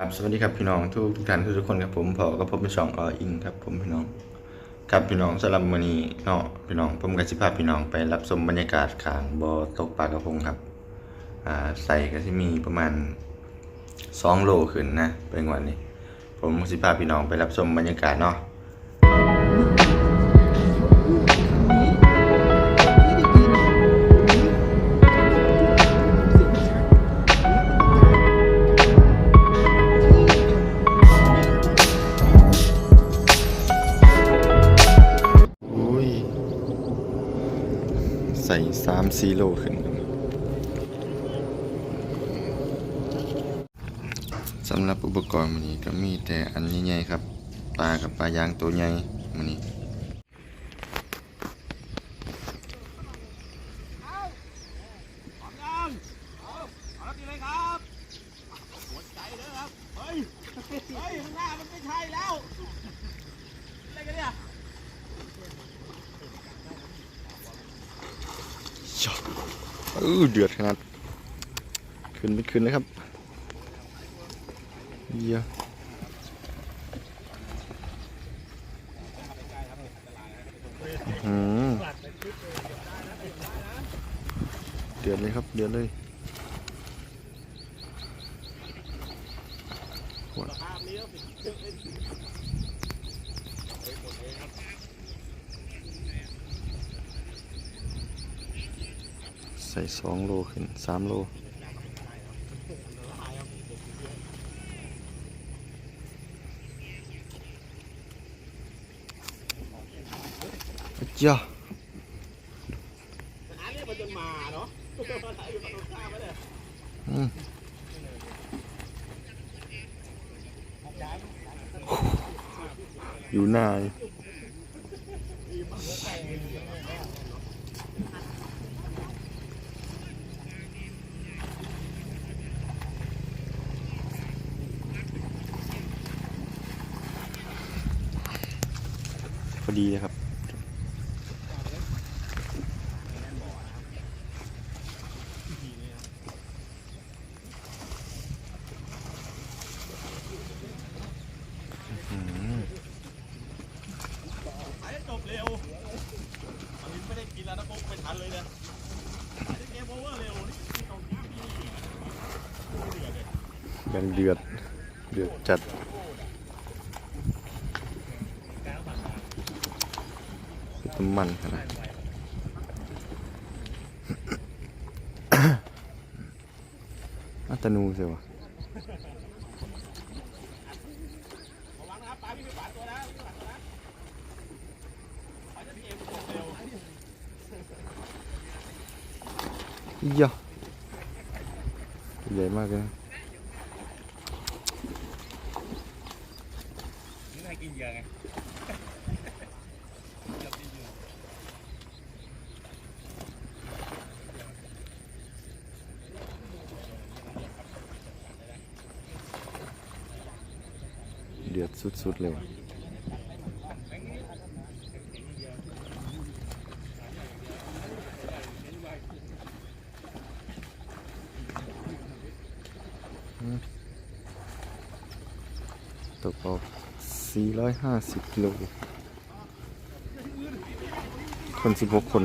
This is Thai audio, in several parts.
ครับสวัสดีครับพี่น้องทุกทุกท่านทุกคนครับผมพอกับผมเป็นช่องออิงครับผมพี่น้องครับพี่น้องสำหรับมื้อนี้เนาะพี่น้องผมกับสิภาพี่น้องไปรับชมบรรยากาศขางบ่อตกปลากระพงครับอ่าใส่ก็จะมีประมาณ2โลขึ้นนะเป็นวันนี้ ผมสิภาพี่น้องไปรับชมบรรยากาศเนาะ สี่โลขึ้นสำหรับอุปกรณ์มันนี้ก็มีแต่อันใหญ่ๆครับปลากับปลายางตัวใหญ่มันนี้ พร้อมยังเอาเอาแล้วกินเลยครับหัวใจเด้อครับ เฮ้ย เฮ้ย ข้างหน้ามันไม่ใช่แล้ว อะไรกันเนี่ย เออเดือดขนาดขึ้นไม่ขึ้นนะครับเยี่ยอื้อหือเดือดเลยครับ เดือดเลยใส่ส องโลขึ้นสามโลจ้าหาเรียกมันจนมานาะอยู่ฝั่งตรงข้ามมาเลย อืมอยู่หน้าเลย พอดีเลยครับหายจบเร็วตอนนี้ไม่ได้กินแล้วนะปุ๊บไม่ทันเลยเนี่ยหายเกมโอเวอร์เร็วนี่ตรงนี้นี่เดือดเลยยังเดือดเดือดจัด น้ำมันขนาดอัตนูเสียวะระวังนะครับปลาพี่ไปปาดตัวนะพี่ปาดตัวนะเอ็มจบเร็วอียะใหญ่มากเลยนะนี่ใครกินเยอะไง สุดเลยวะตกออก 450กิโลคน 16 คน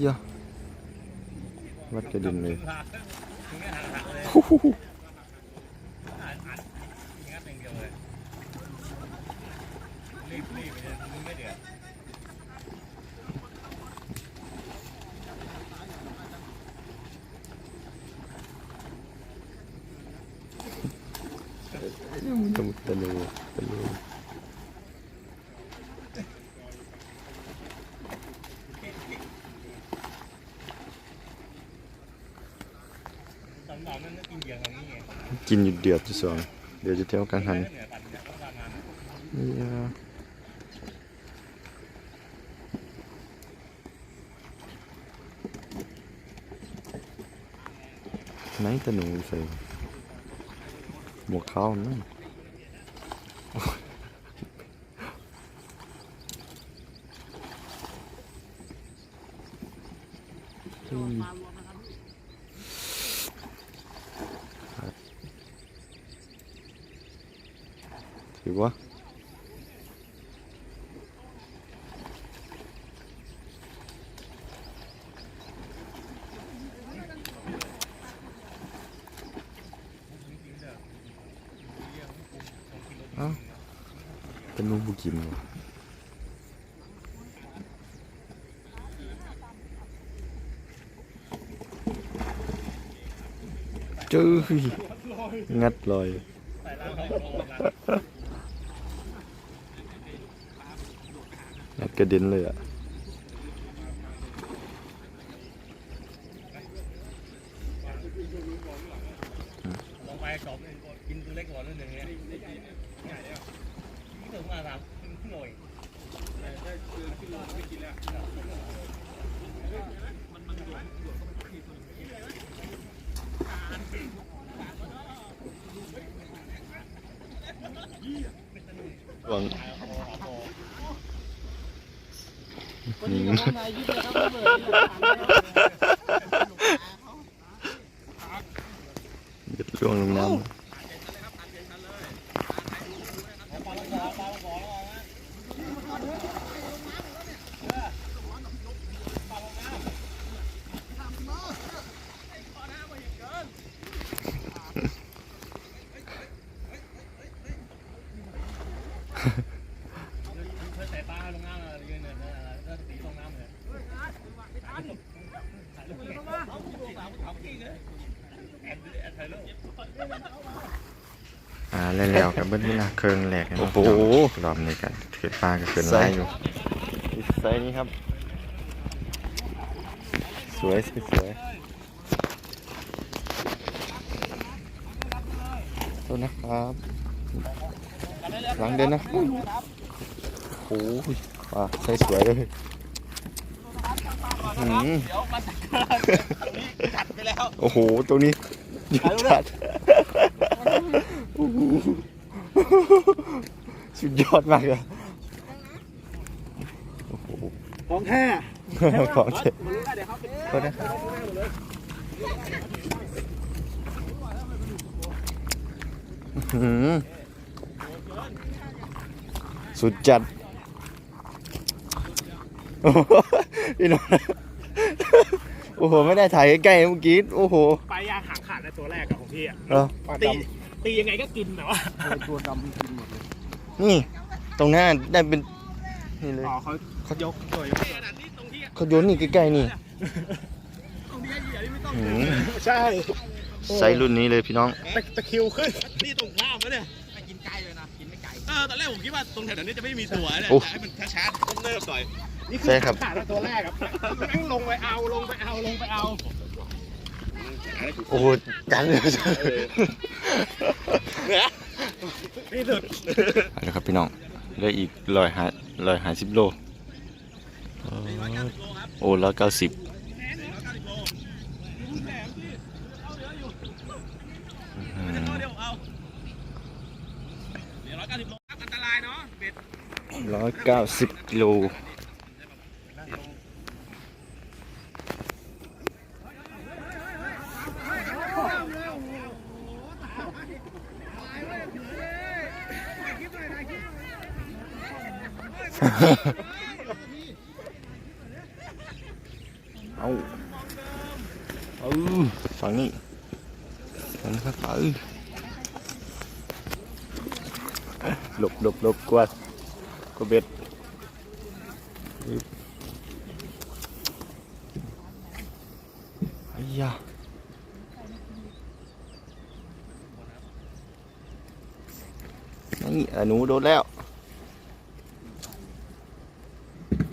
เยอะวัดกระดินเลย ฮู้ฮู้ฮู้ รีบรีบเลยมึงไม่เดือด ตะมุตะลูตะลู สำหรับนั่น ก็กินเยอะอย่างนี้ไงกินอยู่เดือดจะสองเดี๋ยวจะเที่ยวกังหันเหนือปันเนี่ยต้องการงานยาไหนตะหนูใส่หมวกขาวนั่นอืม ถือว่าเอ้าเป็นลุงบุ กระเด็นเลยอะลงไปสองกินตัวเล็กก่อนนิดนึงเนี่ยง่ายแล้วนี่ถึงมาสามหน่วยหวังเด็ด ล่วงลงน้ำ เพื่อใส่ปลาลงน้ำอะไรเงี้ยเนี่ยถ้าตีลงน้ำเลยถ่ายรูปถ่ายรูปถ่ายรูป อ่าเล่นแล้วกับเบิ้ลเวลาเคิงแหลกโอ้โห รอบนี้กันเถือปลาก็เกินไล่อยู่ไซส์นี้ครับ สวยสวยสวยโทษนะครับหลังเดินนะโอ้โหปลาใส่สวยเลย อืมเดี๋ยวมาจัดไปแล้วโอ้โหตัวนี้ยอดจัดโอ้โหสุดยอดมากเลยโอ้โหของแท้ของเจ็บมันรู้ได้เดี๋ยวเขาเป็นโทษนะครับอื้อหือสุดจัดโอ้โห พี่น้องโอ้โห ไม่ได้ถ่ายใกล้ๆเมื่อกี้ โอ้โห ปลายางหางขาดในตัวแรกอะของพี่อะเหรอ ตีตียังไงก็กินแต่ว่าตัวดำกินหมดเลยนี่ ตรงหน้าได้เป็น นี่เลยอ๋อเขาเขายกตัวยกขนาดนี้ตรงที่เขาโยนนี่ใกล้ๆนี่ตรงที่เหยื่อนี่ไม่ต้องหืมใช่ไซส์รุ่นนี้เลยพี่น้อง ตะตะคริวขึ้นนี่ตรงข้ามแล้วเนี่ยกินไกลเลยนะกินไม่ไกลเออตอนแรกผมคิดว่าตรงแถวๆนี้จะไม่มีตัวเนี่ยโอ้จะให้มันช้าๆต้องเนิบหน่อย นี่คือใช่ครับ ขาดแล้วตัวแรกอะแม่งลงไปเอาลงไปเอาลงไปเอาโอ้โหจังเลยนี่สุดเอาละครับพี่น้องเหลืออีกร้อยห้าร้อยห้าสิบโลโอ้ร้อยเก้าสิบเดี๋ยวเอาเดี๋ยวร้อยเก้าสิบโลครับอันตรายเนาะเบ็ดร้อยเก้าสิบกิโล เออฝั่งนี้ฝั่งนี้ครับเออหลบหลบหลบกวาดกวาดเบ็ดอึ๊บไอ้ยานี่อะหนูโดนแล้ว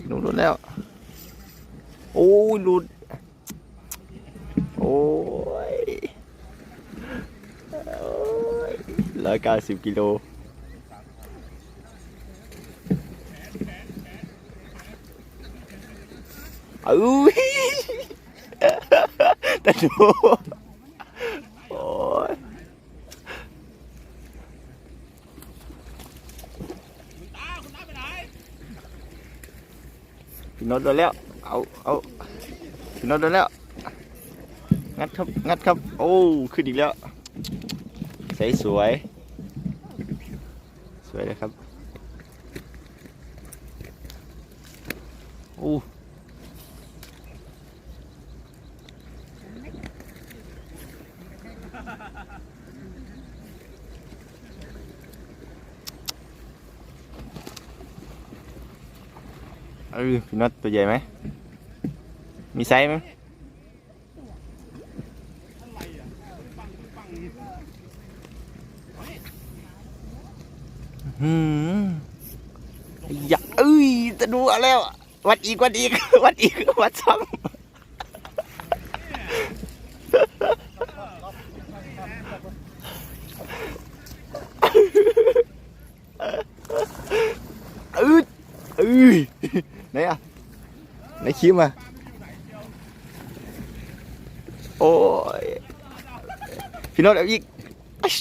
หนูโดนแล้ว โอ้ยหลุด โอ้ยร้อยเก้าสิบกิโลเอ้ยแต่ดูโอ้ยพี่น็อตโดนแล้ว เอา เอาพี่น็อตโดนแล้ว งัดครับ งัดครับ โอ้ ขึ้นอีกแล้วใสสวย สวยเลยครับอู้เออพี่น็อตตัวใหญ่ไหม มีไซส์ไหม อะไรอะปังปัง หืมอย่าเอ้ย จะดูเอาแล้ วัดอีกวัดอีกวัดอีกวัดซ้ำอืดอือไหนอะไหนคลิปอะโอ้ยพี่น้ตเอาอีกอัช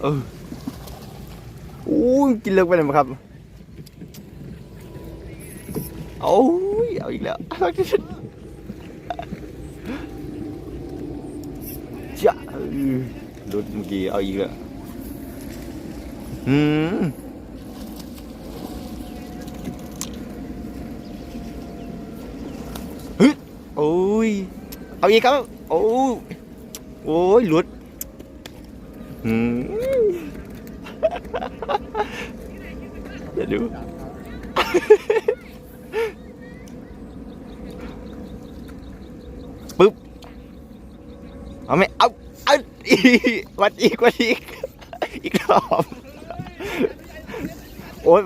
เออโอ้ ลิกไปไหนมาครับโอ้ยเอาอีกแล้วจ้าเออหลุดเมื่อกี้เอาอีกแล้วอืมฮึโอ้ยเอาอีกครับโอ้โอ้ยหลุดอืม เดี๋ยวดู ปึ๊บ เอาไหมเอาเอาอีวัดอีกวัดอีก อีกรอบ โอ้ย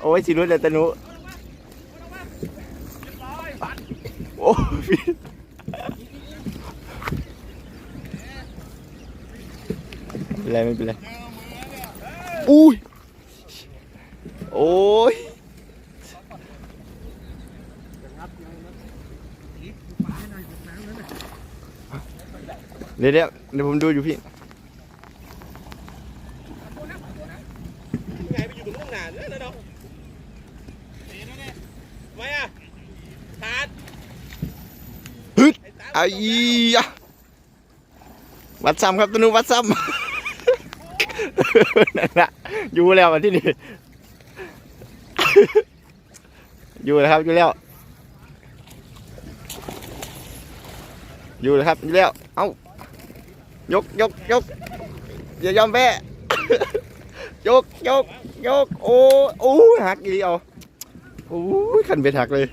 โอ้ยสิรุดเลยตะนุโอ้ยไม่เป็นไรไม่เป็นไรอุ้ย โอ้ยเดี๋ยวเดี๋ยวเดี๋ยวผมดูอยู่พี่ไงไปอยู่ตรงนู้นนานเลยนะเนาะเห็นไหมเนี่ยทำไมอะขาดฮึดไอ้ตาไอ้ยะวัดซ้ำครับตัวนู้นวัดซ้ำนั่นละอยู่แล้วมาที่นี่ อยู่แล้วครับอยู่แล้วอยู่แล้วครับอยู่แล้วเอ้ายกยกยกอย่ายอมแพ้ยกยกยกโอ้โอ้หักอีเอาโอ้ยขันเป็นหักเลย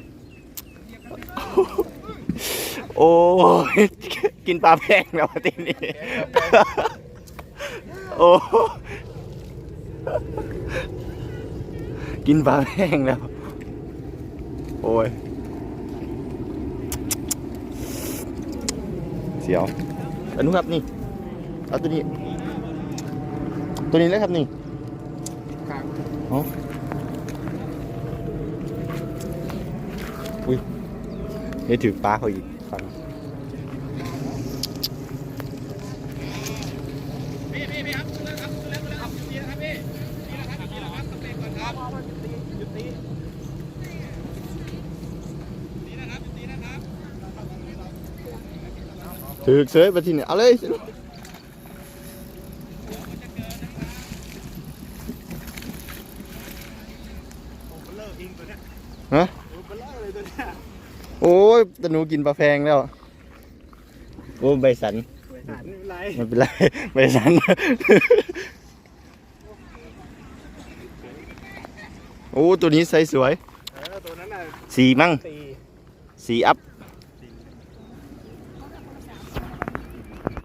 โอ้ยกินปลาแพงแล้วทีนี้โอ้ กินปลาแพงแล้ว โอ้ย เสียวอันนู้นครับนี่เอาตัวนี้ ตัวนี้เลยครับนี่อ๋ออุ้ยนี่ถือปลาเขาอีกฟัง พี่พี่พี่ครับขึ้นแล้วครับขึ้นแล้วขึ้นแล้วครับหยุดตีนะครับพี่นี่แหละครับนี่แหละครับต้องเบรกก่อนครับหยุดตีนี่นะครับหยุดตีนะครับ ถือเสยไปที่นี่เอาเลยเลิกอิงตัวเนี้ยฮะโอ้เบลอเลยตัวเนี้ยโอ้ยแต่หนูกินปลาแพงแล้ว โอ้ใบสันหาไม่เป็นไรไม่เป็นไรใบสัน โอ้ ตัวนี้ใสสวยเออตัวนั้นน่ะสีมั่งตีสีอัพ